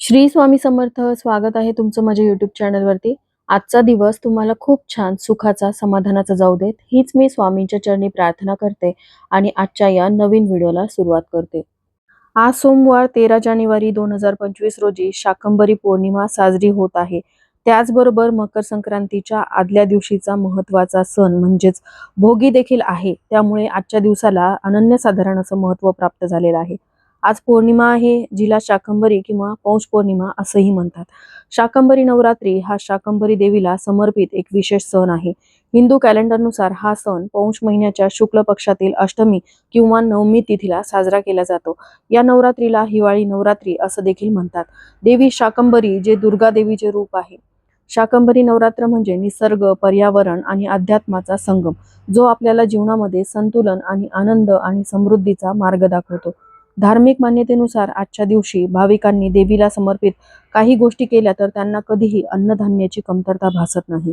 श्री स्वामी समर्थ स्वागत आहे तुमचं माझ्या युट्यूब चॅनलवरती आजचा दिवस तुम्हाला खूप छान सुखाचा समाधानाचा जाऊ देत. हीच मी स्वामींच्या चरणी प्रार्थना करते आणि आजच्या या नवीन व्हिडिओला सुरुवात करते. आज सोमवार तेरा जानेवारी दोन हजार पंचवीस रोजी शाकंभरी पौर्णिमा साजरी होत आहे. त्याचबरोबर मकर संक्रांतीच्या आदल्या दिवशीचा महत्त्वाचा सण म्हणजेच भोगी देखील आहे. त्यामुळे आजच्या दिवसाला अनन्यसाधारण असं महत्त्व प्राप्त झालेलं आहे. आज पौर्णिमा आहे जिला शाकंभरी किंवा पौष पौर्णिमा असंही म्हणतात. शाकंभरी नवरात्री हा शाकंभरी देवीला समर्पित एक विशेष सण आहे. हिंदू कॅलेंडरनुसार हा सण पौष महिन्याच्या शुक्ल पक्षातील अष्टमी किंवा नवमी तिथीला साजरा केला जातो. या नवरात्रीला हिवाळी नवरात्री असं देखील म्हणतात. देवी शाकंभरी जे दुर्गा देवीचे रूप आहे. शाकंभरी नवरात्र म्हणजे निसर्ग पर्यावरण आणि अध्यात्माचा संगम जो आपल्याला जीवनामध्ये संतुलन आणि आनंद आणि समृद्धीचा मार्ग दाखवतो. धार्मिक मान्यतेनुसार आजच्या दिवशी भाविकांनी देवीला समर्पित काही गोष्टी केल्या तर त्यांना कधीही अन्नधान्याची कमतरता भासत नाही.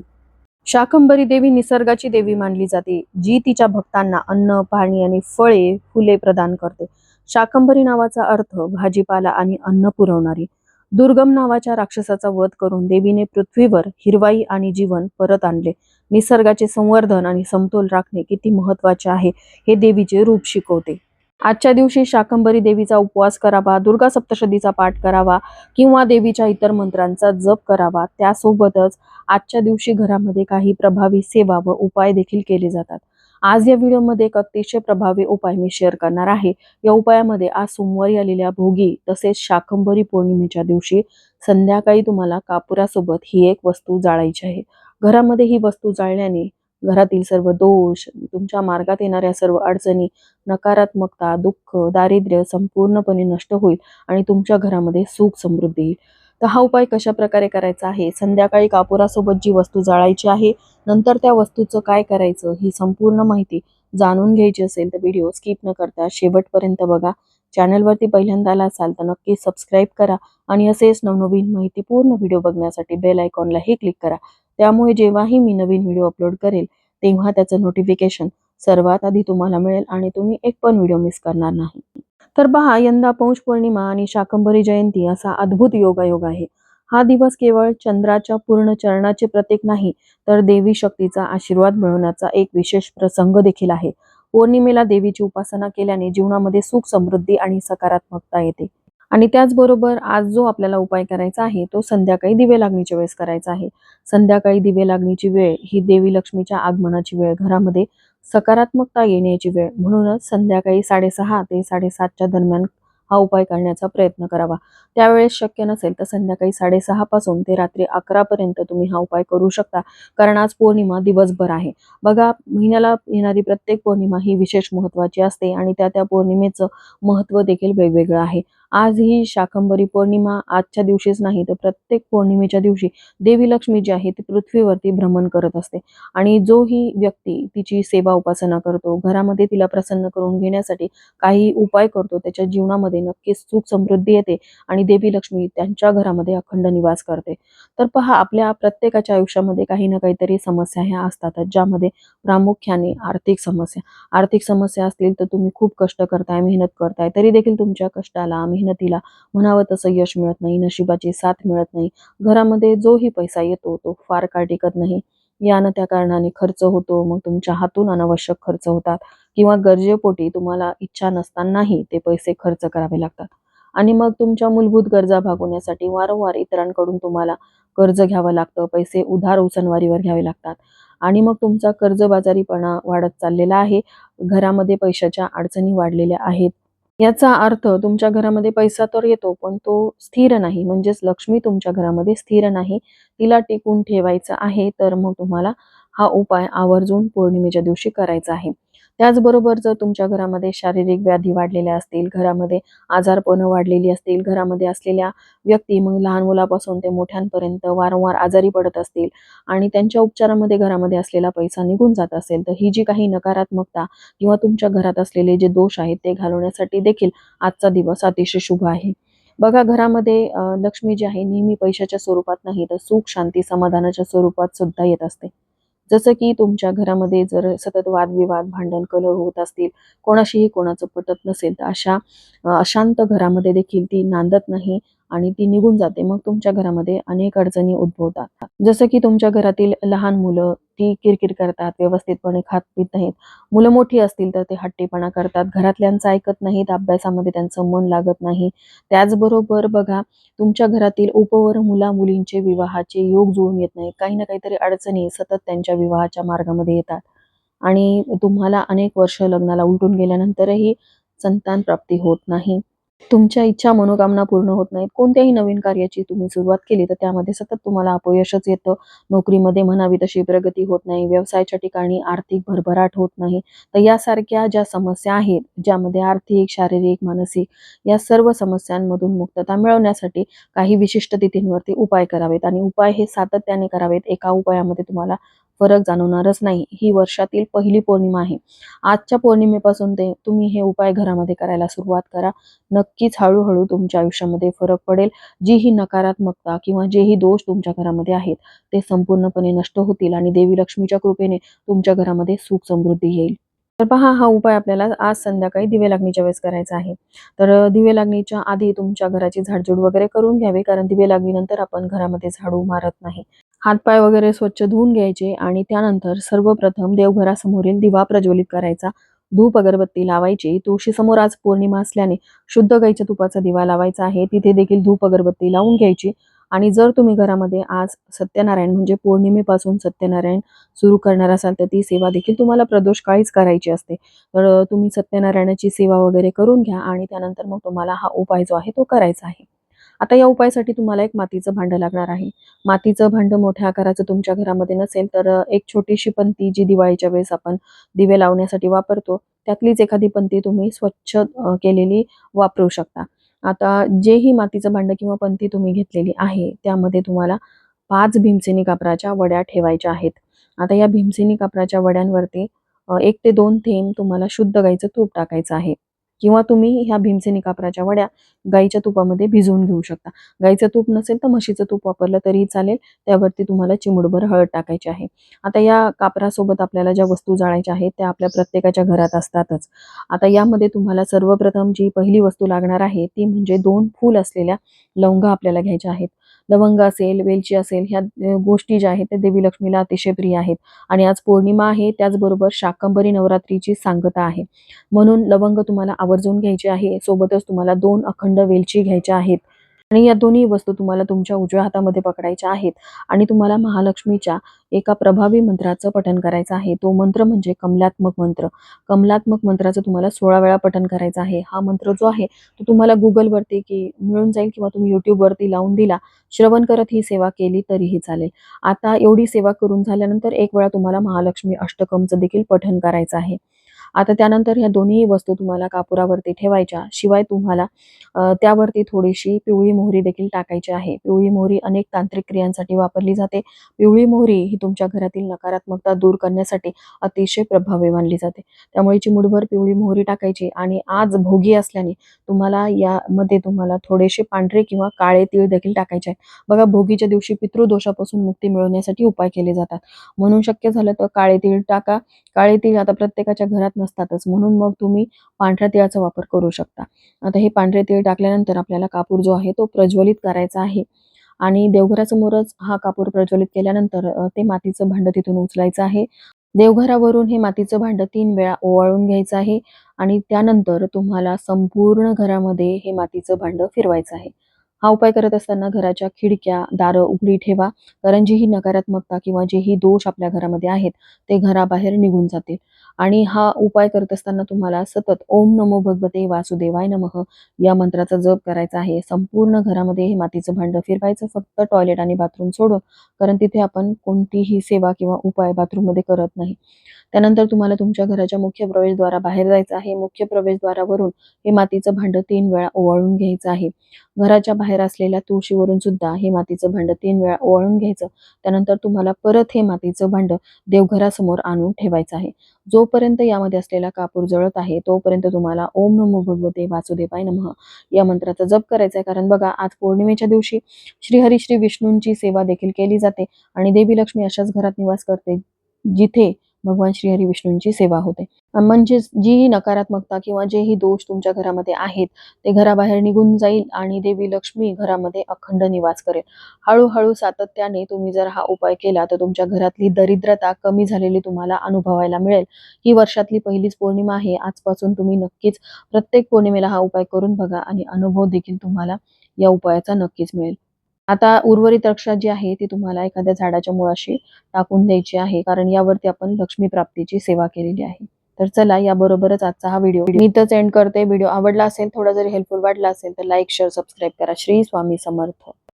शाकंभरी देवी निसर्गाची देवी मानली जाते जी तिच्या भक्तांना अन्न पाणी आणि फळे फुले प्रदान करते. शाकंभरी नावाचा अर्थ भाजीपाला आणि अन्न पुरवणारी. दुर्गम नावाच्या राक्षसाचा वध करून देवीने पृथ्वीवर हिरवाई आणि जीवन परत आणले. निसर्गाचे संवर्धन आणि समतोल राखणे किती महत्त्वाचे आहे हे देवीचे रूप शिकवते. आजच्या दिवशी शाकंभरी देवीचा उपवास करावा दुर्गा सप्तशतीचा पाठ करावा किंवा देवीच्या इतर मंत्रांचा जप करावा त्यासोबतच आजच्या दिवशी घरामध्ये काही प्रभावी सेवा व उपाय देखील केले जातात. आज या व्हिडिओमध्ये एक अतिशय प्रभावी उपाय मी शेअर करणार आहे. या उपायामध्ये आज सोमवारी आलेल्या भोगी तसेच शाकंभरी पौर्णिमेच्या दिवशी संध्याकाळी तुम्हाला कापुरासोबत ही एक वस्तू जाळायची आहे. घरामध्ये ही वस्तू जाळल्याने घरातील सर्व दोष तुमच्या मार्गात येणाऱ्या सर्व अडचणी नकारात्मकता दुःख दारिद्र्य संपूर्णपणे नष्ट होईल आणि तुमच्या घरामध्ये सुख समृद्धी येईल. तर हा उपाय कशा प्रकारे करायचा आहे? संध्याकाळी कापुरासोबत जी वस्तू जाळायची आहे नंतर त्या वस्तूचं काय करायचं ही संपूर्ण माहिती जाणून घ्यायची असेल तर व्हिडिओ स्किप न करता शेवटपर्यंत बघा. चॅनलवरती पहिल्यांदा आला असाल तर नक्की सबस्क्राईब करा आणि असेच नवनवीन माहितीपूर्ण व्हिडिओ बघण्यासाठी बेल आयकॉनलाही क्लिक करा. त्यामुळे जेव्हाही मी नवीन व्हिडिओ अपलोड करेल तेव्हा त्याचं नोटिफिकेशन सर्वात आधी तुम्हाला मिळेल आणि तुम्ही एक पण व्हिडिओ मिस करणार नाही. तर पहा यंदा पौष पौर्णिमा आणि शाकंभरी जयंती असा अद्भुत योगायोग आहे. हा दिवस केवळ चंद्राच्या पूर्ण चरणाचे प्रतीक नाही तर देवी शक्तीचा आशीर्वाद मिळवण्याचा एक विशेष प्रसंग देखील आहे. पौर्णिमेला देवीची उपासना केल्याने जीवनामध्ये सुख समृद्धी आणि सकारात्मकता येते. आणि त्याचबरोबर आज जो आपल्याला उपाय करायचा आहे तो संध्याकाळी दिवे लागणीच्या वेळेस करायचा आहे. संध्याकाळी दिवे लागणीची वेळ ही देवी लक्ष्मीच्या आगमनाची वेळ घरामध्ये सकारात्मकता येण्याची वेळ. म्हणूनच संध्याकाळी साडेसहा ते साडेसातच्या दरम्यान हा उपाय करण्याचा प्रयत्न करावा. त्यावेळेस शक्य नसेल तर संध्याकाळी साडेसहा पासून ते रात्री अकरा पर्यंत तुम्ही हा उपाय करू शकता कारण आज पौर्णिमा दिवसभर आहे. बघा महिन्याला येणारी प्रत्येक पौर्णिमा ही विशेष महत्वाची असते आणि त्या त्या पौर्णिमेचं महत्त्व देखील वेगवेगळं आहे. आज ही शाकंभरी पौर्णिमा आजच्या दिवशीच नाही तर प्रत्येक पौर्णिमेच्या दिवशी देवी लक्ष्मी जी आहे ती पृथ्वीवरती भ्रमण करत असते. आणि जो ही व्यक्ती तिची सेवा उपासना करतो घरामध्ये तिला प्रसन्न करून घेण्यासाठी काही उपाय करतो त्याच्या जीवनामध्ये नक्कीच सुख समृद्धी येते आणि देवी लक्ष्मी त्यांच्या घरामध्ये अखंड निवास करते. तर पहा आपल्या प्रत्येकाच्या आयुष्यामध्ये काही ना काहीतरी समस्या ह्या असतातच ज्यामध्ये प्रामुख्याने आर्थिक समस्या. आर्थिक समस्या असतील तर तुम्ही खूप कष्ट करताय मेहनत करताय तरी देखील तुमच्या कष्टाला आम्ही मेहनतीला म्हणावं तसं यश मिळत नाही नशिबाची साथ मिळत नाही. घरामध्ये जोही पैसा येतो तो फार काळ टिकत नाही. यानं त्या कारणाने खर्च होतो मग तुमच्या हातून अनावश्यक खर्च होतात. किंवा गरजेपोटी तुम्हाला इच्छा नसतानाही ते पैसे खर्च करावे लागतात. आणि मग तुमच्या मूलभूत गरजा भागवण्यासाठी वारंवार इतरांकडून तुम्हाला कर्ज घ्यावं लागतं पैसे उधार उसनवारीवर घ्यावे लागतात. आणि मग तुमचा कर्जबाजारीपणा वाढत चाललेला आहे. घरामध्ये पैशाच्या अडचणी वाढलेल्या आहेत. याचा अर्थ तुमच्या घरामध्ये पैसा तर येतो पण तो स्थिर नाही. म्हणजेच लक्ष्मी तुमच्या घरामध्ये स्थिर नाही. तिला टिकून ठेवायचं आहे तर मग तुम्हाला हा उपाय आवर्जून पौर्णिमेच्या दिवशी करायचा आहे. त्याचबरोबर जर तुमच्या घरामध्ये शारीरिक व्याधी वाढलेल्या असतील घरामध्ये आजारपणं वाढलेली असतील घरामध्ये असलेल्या व्यक्ती मग लहान मुलापासून ते मोठ्यांपर्यंत वारंवार आजारी पडत असतील आणि त्यांच्या उपचारामध्ये घरामध्ये असलेला पैसा निघून जात असेल तर ही जी काही नकारात्मकता किंवा तुमच्या घरात असलेले जे दोष आहेत ते घालवण्यासाठी देखील आजचा दिवस अतिशय शुभ आहे. बघा घरामध्ये लक्ष्मी जी आहे नेहमी पैशाच्या स्वरूपात नाही तर सुख शांती समाधानाच्या स्वरूपात सुद्धा येत असते. जसं की तुमच्या घरामध्ये जर सतत वादविवाद भांडण कलह होत असतील कोणाशीही कोणाचं पटत नसेल तर अशा अशांत घरामध्ये देखील ती नांदत नाही. आणि ती निघून जाते. मग तुमच्या घरामध्ये अनेक अडचणी उद्भवतात. जसं की तुमच्या घरातील लहान मुलं ती किरकिर करतात व्यवस्थितपणे खात पित नाहीत. मुलं मोठी असतील तर ते हट्टीपणा करतात. घरातल्यांचं ऐकत नाहीत अभ्यासामध्ये त्यांचं मन लागत नाही. त्याचबरोबर बघा तुमच्या घरातील उपवर मुला मुलींचे विवाहाचे योग जुळून येत नाही काही ना काहीतरी अडचणी सतत त्यांच्या विवाहाच्या मार्गामध्ये येतात. आणि तुम्हाला अनेक वर्ष लग्नाला उलटून गेल्यानंतरही संतान प्राप्ती होत नाही. तुमच्या इच्छा मनोकामना पूर्ण होत नाहीत. कोणत्याही नवीन कार्याची तुम्ही सुरुवात केली तर त्यामध्ये सतत तुम्हाला अपयशच येतं. नोकरीमध्ये म्हणावी तशी प्रगती होत नाही. व्यवसायाच्या ठिकाणी आर्थिक भरभराट होत नाही. तर यासारख्या ज्या समस्या आहेत ज्यामध्ये आर्थिक शारीरिक मानसिक या सर्व समस्यांमधून मुक्तता मिळवण्यासाठी काही विशिष्ट तिथींवरती उपाय करावेत. आणि उपाय हे सातत्याने करावेत. एका उपायामध्ये तुम्हाला फरक जाणवणारच नाही. ही वर्षातील पहिली पौर्णिमा आहे. आजच्या पौर्णिमेपासून ते तुम्ही हे उपाय घरामध्ये करायला सुरुवात करा. नक्कीच हळूहळू तुमच्या आयुष्यामध्ये फरक पडेल. जी ही नकारात्मकता किंवा जेही दोष तुमच्या घरामध्ये आहेत ते संपूर्णपणे नष्ट होतील आणि देवी लक्ष्मीच्या कृपेने तुमच्या घरामध्ये सुख समृद्धी येईल. तर पहा हा उपाय आपल्याला आज संध्याकाळी दिवे लागणीच्या वेळेस करायचा आहे. तर दिवे लागणीच्या आधी तुमच्या घराची झाडझूड वगैरे करून घ्यावी कारण दिवे लागणीनंतर आपण घरामध्ये झाडू मारत नाही. हातपाय वगैरे स्वच्छ धुवून घ्यायचे आणि त्यानंतर सर्वप्रथम देवघरासमोरील दिवा प्रज्वलित करायचा. धूप अगरबत्ती लावायची. तुळशीसमोर आज पौर्णिमा असल्याने शुद्ध गाईच्या तुपाचा दिवा लावायचा आहे. तिथे देखील धूप अगरबत्ती लावून घ्यायची. आणि जर तुम्ही घरामध्ये आज सत्यनारायण म्हणजे पौर्णिमेपासून सत्यनारायण सुरू करणार असाल तर ती सेवा देखील तुम्हाला प्रदोष काळीच करायची असते. तर तुम्ही सत्यनारायणाची सेवा वगैरे करून घ्या आणि त्यानंतर मग तुम्हाला हा उपाय जो आहे तो करायचा आहे. आता या उपायासाठी तुम्हाला एक मातीचं भांडं लागणार आहे. मातीचं भांडं मोठ्या आकाराचं तुमच्या घरामध्ये नसेल तर एक छोटीशी पंती जी दिवाळीच्या वेळेस आपण दिवे लावण्यासाठी वापरतो त्यातलीच एखादी पंती तुम्ही स्वच्छ केलेली वापरू शकता. आता जेही मातीचं भांडं किंवा पंती तुम्ही घेतलेली आहे त्यामध्ये तुम्हाला पाच भीमसेनी कापराच्या वड्या ठेवायच्या आहेत. आता या भीमसेनी कापराच्या वड्यांवरती एक ते दोन थेंब तुम्हाला शुद्ध गाईचं तूप टाकायचं आहे. किंवा तुम्ही ह्या भीमसेनी कापराच्या वड्या गाईच्या तुपामध्ये भिजवून घेऊ शकता. गाईचं तूप नसेल तर म्हशीचं तूप वापरलं तरीही चालेल. त्यावरती तुम्हाला चिमुडभर हळद टाकायची आहे. आता या कापरासोबत आपल्याला ज्या वस्तू जाळायच्या आहेत त्या आपल्या प्रत्येकाच्या घरात असतातच. आता यामध्ये तुम्हाला सर्वप्रथम जी पहिली वस्तू लागणार आहे ती म्हणजे दोन फूल असलेल्या लवंगा आपल्याला घ्यायच्या आहेत. लवंग असेल वेलची असेल ह्या गोष्टी ज्या आहेत त्या देवी लक्ष्मीला अतिशय प्रिय आहेत. आणि आज पौर्णिमा आहे त्याचबरोबर शाकंभरी नवरात्रीची सांगता आहे. म्हणून लवंग तुम्हाला आवर्जून घ्यायची आहे. सोबतच तुम्हाला दोन अखंड वेलची घ्यायच्या आहेत. आणि या दोन्ही वस्तू तुम्हाला तुमच्या उजव्या हातामध्ये पकडायच्या आहेत आणि तुम्हाला महालक्ष्मीच्या एका प्रभावी मंत्राचं पठण करायचं आहे. तो मंत्र म्हणजे कमलात्मक मंत्र. कमलात्मक मंत्राचं तुम्हाला सोळा वेळा पठण करायचं आहे. हा मंत्र जो आहे तो तुम्हाला गुगलवरती की मिळून जाईल किंवा तुम्ही युट्यूबवरती लावून दिला श्रवण करत ही सेवा केली तरीही चालेल. आता एवढी सेवा करून झाल्यानंतर एक वेळा तुम्हाला महालक्ष्मी अष्टकमचं देखील पठण करायचं आहे. आता त्यानंतर ह्या दोन्ही वस्तू तुम्हाला कापुरावरती ठेवायच्या. शिवाय तुम्हाला त्यावरती थोडीशी पिवळी मोहरी देखील टाकायची आहे. पिवळी मोहरी अनेक तांत्रिक क्रियांसाठी वापरली जाते. पिवळी मोहरी ही तुमच्या घरातील नकारात्मकता दूर करण्यासाठी अतिशय प्रभावी मानली जाते. त्यामुळे चिमुडभर पिवळी मोहरी टाकायची आणि आज भोगी असल्याने तुम्हाला यामध्ये तुम्हाला थोडेसे पांढरे किंवा काळे तीळ देखील टाकायचे आहेत. बघा भोगीच्या दिवशी पितृदोषापासून मुक्ती मिळवण्यासाठी उपाय केले जातात. म्हणून शक्य झालं तर काळे तीळ टाका. काळे तीळ आता प्रत्येकाच्या घरात नसतातच. म्हणून मग तुम्ही पांढऱ्या तिळाचा वापर करू शकता. आता हे पांढरे तीळ टाकल्यानंतर आपल्याला कापूर जो आहे तो प्रज्वलित करायचा आहे. आणि देवघरासमोरच हा कापूर प्रज्वलित केल्यानंतर ते मातीचं भांड तिथून उचलायचं आहे. देवघरावरून हे मातीचं भांड तीन वेळा ओवाळून घ्यायचं आहे आणि त्यानंतर तुम्हाला संपूर्ण घरामध्ये हे मातीचं भांड फिरवायचं आहे. हा उपाय करत असताना घराच्या खिडक्या दारं उघडी ठेवा. कारण जी ही नकारात्मकता किंवा जे ही दोष आपल्या घरामध्ये आहेत ते घराबाहेर निघून जातील. आणि हा उपाय करत असताना तुम्हाला सतत ओम नमो भगवते वासुदेवाय नमः या मंत्राचा जप करायचा आहे. संपूर्ण घरामध्ये हे मातीचं भांडं फिरवायचं फक्त टॉयलेट आणि बाथरूम सोडून कारण तिथे आपण कोणतीही सेवा किंवा उपाय बाथरूममध्ये करत नाही. त्यानंतर तुम्हाला तुमच्या घराच्या मुख्य प्रवेशद्वारा बाहेर जायचं आहे. मुख्य प्रवेशद्वारावरून हे मातीचं भांडं तीन वेळा ओवाळून घ्यायचं आहे. घराच्या बाहेर असलेल्या तुळशीवरून सुद्धा हे मातीचं भांडं तीन वेळा ओवाळून घ्यायचं. त्यानंतर तुम्हाला परत हे मातीचं भांडं देवघरासमोर आणून ठेवायचं आहे. जोपर्यंत यामध्ये असलेला कापूर जळत आहे तोपर्यंत तुम्हाला ओम नमो भगवते वासुदेवाय नमः या मंत्राचा जप करायचा आहे कारण बघा आज पौर्णिमेच्या दिवशी श्रीहरी श्री विष्णूंची सेवा देखील केली जाते आणि देवी लक्ष्मी अशाच घरात निवास करते जिथे भगवान श्रीहरी विष्णूंची सेवा होते. म्हणजे जी नकारात्मकता किंवा जेही दोष तुमच्या घरामध्ये आहेत ते घराबाहेर निघून जाईल आणि देवी लक्ष्मी घरामध्ये अखंड निवास करेल. हळूहळू सातत्याने तुम्ही जर हा उपाय केला तर तुमच्या घरातली दरिद्रता कमी झालेली तुम्हाला अनुभवायला मिळेल. ही वर्षातली पहिलीच पौर्णिमा आहे. आजपासून तुम्ही नक्कीच प्रत्येक पौर्णिमेला हा उपाय करून बघा आणि अनुभव देखील तुम्हाला या उपायाचा नक्कीच मिळेल. आता उर्वरित रक्षा जी आहे ती तुम्हाला एखाद्या झाडाच्या मुळाशी टाकून द्यायची आहे कारण यावरती आपण लक्ष्मी प्राप्तीची सेवा केलेली आहे. तर चला याबरोबरच आजचा हा व्हिडिओ मी इथंच एंड करते. व्हिडिओ आवडला असेल थोडा जरी हेल्पफुल वाटला असेल तर लाईक शेअर सबस्क्राईब करा. श्री स्वामी समर्थ.